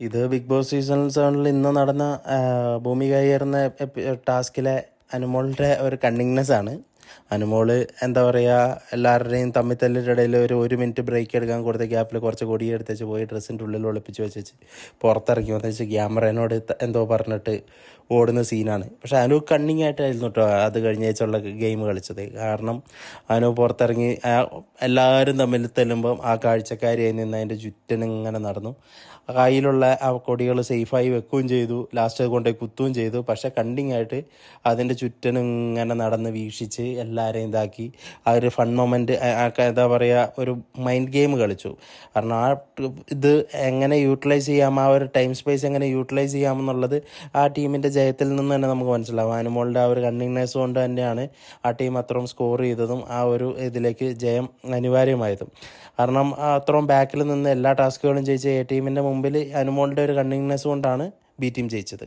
ഇത് big boss season സെവനിൽ ഇന്ന് നടന്ന ഭൂമി കൈയേറുന്ന ടാസ്കിലെ അനുമോളുടെ ഒരു കണ്ണിങ്നെസ് ആണ്. അനുമോൾ എന്താ പറയുക എല്ലാവരുടെയും തമ്മിൽ തല്ലിന്റെ ഇടയിൽ ഒരു ഒരു മിനിറ്റ് ബ്രേക്ക് എടുക്കാൻ കൊടുത്ത ഗ്യാപ്പിൽ കുറച്ച് കൊടി എടുത്തേച്ച് പോയി ഡ്രസ്സിന്റെ ഉള്ളിൽ ഒളിപ്പിച്ച് വെച്ചേച്ച് പുറത്തിറങ്ങി വെച്ചാൽ ക്യാമറേനോട് എന്തോ പറഞ്ഞിട്ട് ഓടുന്ന സീനാണ് പക്ഷെ അനു കണ്ണിങ് ആയിട്ടായിരുന്നു കേട്ടോ അത് കഴിഞ്ഞ ആഴ്ചയുള്ള ഗെയിം കളിച്ചത്. കാരണം അനു പുറത്തിറങ്ങി എല്ലാവരും തമ്മിൽ തെല്ലുമ്പം ആ കാഴ്ചക്കാരിയായി നിന്ന് അതിന്റെ ചുറ്റിനും ഇങ്ങനെ നടന്നു. കയ്യിലുള്ള ആ കൊടികൾ സേഫായി വെക്കുകയും ചെയ്തു. ലാസ്റ്റ് അത് കൊണ്ടുപോയി കുത്തുകയും ചെയ്തു. പക്ഷെ കണ്ടിങ് ആയിട്ട് അതിന്റെ ചുറ്റിനും ഇങ്ങനെ നടന്ന് വീക്ഷിച്ച് എല്ലാവരെയും ഇതാക്കി. ആ ഒരു ഫൺ മൊമെന്റ് എന്താ പറയുക ഒരു മൈൻഡ് ഗെയിം കളിച്ചു. കാരണം ആ ഇത് എങ്ങനെ യൂട്ടിലൈസ് ചെയ്യാം ആ ഒരു ടൈം സ്പേസ് എങ്ങനെ യൂട്ടിലൈസ് ചെയ്യാമെന്നുള്ളത് ആ ടീമിന്റെ ജയത്തിൽ നിന്ന് തന്നെ നമുക്ക് മനസ്സിലാവും. അനുമോളുടെ ആ ഒരു കണ്ണിങ്നെസ് കൊണ്ട് തന്നെയാണ് ആ ടീം അത്രയും സ്കോർ ചെയ്തതും ആ ഒരു ഇതിലേക്ക് ജയം അനിവാര്യമായതും. കാരണം അത്രയും ബാക്കിൽ നിന്ന് എല്ലാ ടാസ്കുകളും ജയിച്ച എ ടീമിന്റെ മുമ്പിൽ അനുമോളുടെ ഒരു കണ്ണിങ്നെസ് കൊണ്ടാണ് ബി ടീം ജയിച്ചത്.